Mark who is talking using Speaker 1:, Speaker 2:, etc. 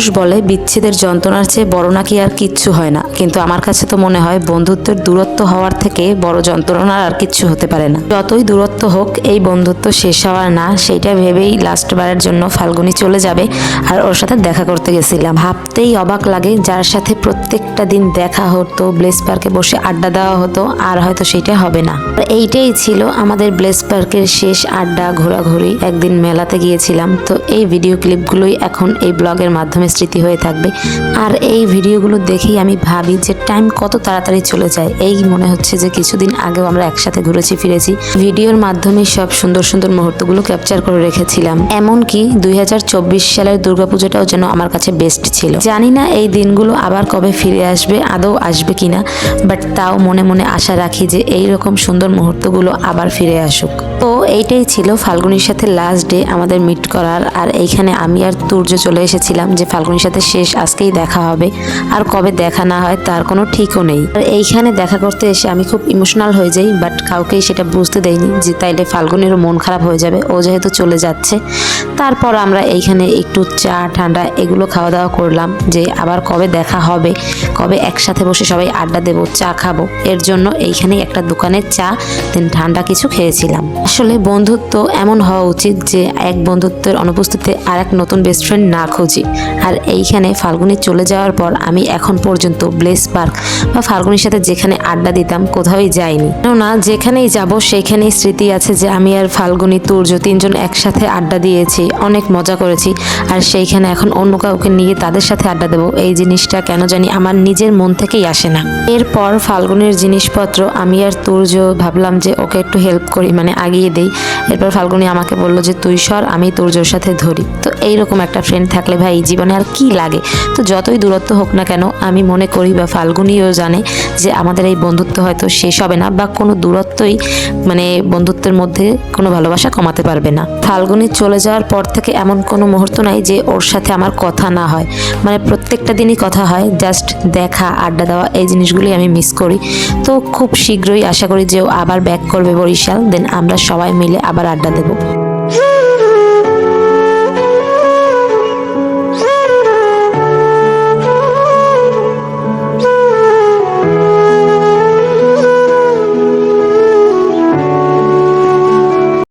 Speaker 1: মানুষ বলে, বিচ্ছেদের যন্ত্রণার চেয়ে বড় নাকি আর কিচ্ছু হয় না। কিন্তু আমার কাছে তো মনে হয়, বন্ধুত্বের দূরত্ব হওয়ার থেকে বড় যন্ত্রণার আর কিচ্ছু হতে পারে না। যতই দূরত্ব হোক, এই বন্ধুত্ব শেষ হওয়ার না, সেইটা ভেবেই লাস্ট বারের জন্য ফাল্গুনি চলে যাবে আর ওর সাথে দেখা করতে গেছিলাম। ভাবতেই অবাক লাগে, যার সাথে প্রত্যেকটা দিন দেখা হতো, ব্লেস পার্কে বসে আড্ডা দেওয়া হতো, আর হয়তো সেটা হবে না। এইটাই ছিল আমাদের ব্লেস পার্কের শেষ আড্ডা, ঘোরাঘুরি। একদিন মেলাতে গিয়েছিলাম, তো এই ভিডিও ক্লিপগুলোই এখন এই ব্লগের মাধ্যমে স্মৃতি হয়ে থাকবে। আর এই ভিডিওগুলো দেখেই আমি ভাবি যে টাইম কত তাড়াতাড়ি চলে যায়। এই মনে হচ্ছে যে কিছুদিন আগেও আমরা একসাথে ঘুরেছি, ফিরেছি। ভিডিওর মাধ্যমে সব সুন্দর সুন্দর মুহূর্তগুলো ক্যাপচার করে রেখেছিলাম। এমনকি দুই হাজার চব্বিশ সালের দুর্গাপূজাটাও যেন আমার কাছে বেস্ট ছিল। জানি না এই দিনগুলো আবার কবে ফিরে আসবে, আদৌ আসবে কিনা বাট তাও মনে মনে আশা রাখি যে এই রকম সুন্দর মুহূর্তগুলো আবার ফিরে আসুক। তো এইটাই ছিল ফাল্গুনির সাথে লাস্ট ডে আমাদের মিট করার। আর এইখানে আমি আর তুর্য চলে এসেছিলাম যে ফাল্গুনির সাথে শেষ, আজকেই দেখা হবে। আর কবে দেখা না হয় তার কোনো ঠিকও নেই। আর এইখানে দেখা করতে এসে আমি খুব ইমোশনাল হয়ে যাই বাট কাউকেই সেটা বুঝতে দেয়নি যে তাইলে ফাল্গুনেরও মন খারাপ হয়ে যাবে। ও যেহেতু চলে যাচ্ছে, তারপর আমরা এইখানে একটু চা, ঠান্ডা এগুলো খাওয়া দাওয়া করলাম যে আবার কবে দেখা হবে। কবে একসাথে বসে সবাই আড্ডা দেবো, চা খাব। এর জন্য এইখানে একটা দোকানের চা দেন ঠান্ডা কিছু খেয়েছিলাম। আসলে বন্ধুত্ব এমন হওয়া উচিত যে এক বন্ধুত্বের অনুপস্থিতিতে আর এক নতুন বেস্ট ফ্রেন্ড না খুঁজি। আর এইখানে ফাল্গুনি চলে যাওয়ার পর আমি এখন পর্যন্ত ব্লেস পার্ক বা ফাল্গুনির সাথে যেখানে আড্ডা দিতাম কোথাওই যাইনি। কেননা যেখানেই যাব সেখানেই স্মৃতি আছে যে আমি আর ফাল্গুনি, তুর্য তিনজন একসাথে আড্ডা দিয়েছি, অনেক মজা করেছি আর সেইখানে এখন অন্য কাউকে নিয়ে তাদের সাথে আড্ডা দেবো। এই জিনিসটা কেন জানি আমার নিজের মন থেকেই আসে না। এরপর ফাল্গুনের জিনিসপত্র আমি আর তুর্য ভাবলাম যে ওকে একটু হেল্প করি মানে আগিয়ে দেই। এরপর ফাল্গুনি আমাকে বলল যে, তুই সর, আমি তুর্যর সাথে ধরি। তো এইরকম একটা ফ্রেন্ড থাকলে ভাই জীবনে আর কি লাগে? তো যতই দূরত্ব হোক না কেন, আমি মনে করি বা ফাল্গুনিও জানে যে আমাদের এই বন্ধুত্ব হয়তো শেষ হবে না বা কোনো দূরত্বই মানে বন্ধুত্বের মধ্যে কোনো ভালোবাসা কমাতে পারবে না। ফাল্গুনি চলে যাওয়ার পর থেকে এমন কোনো মুহূর্ত নাই যে ওর সাথে আমার কথা না হয়। মানে প্রত্যেকটা দিনই কথা হয় জাস্ট দেখা, আড্ডা দেওয়া, এই জিনিসগুলি আমি মিস করি। তো খুব শীঘ্রই আশা করি যে ও আবার ব্যাক করবে বরিশাল দেন আমরা সবাই মিলে আবার আড্ডা দেবো।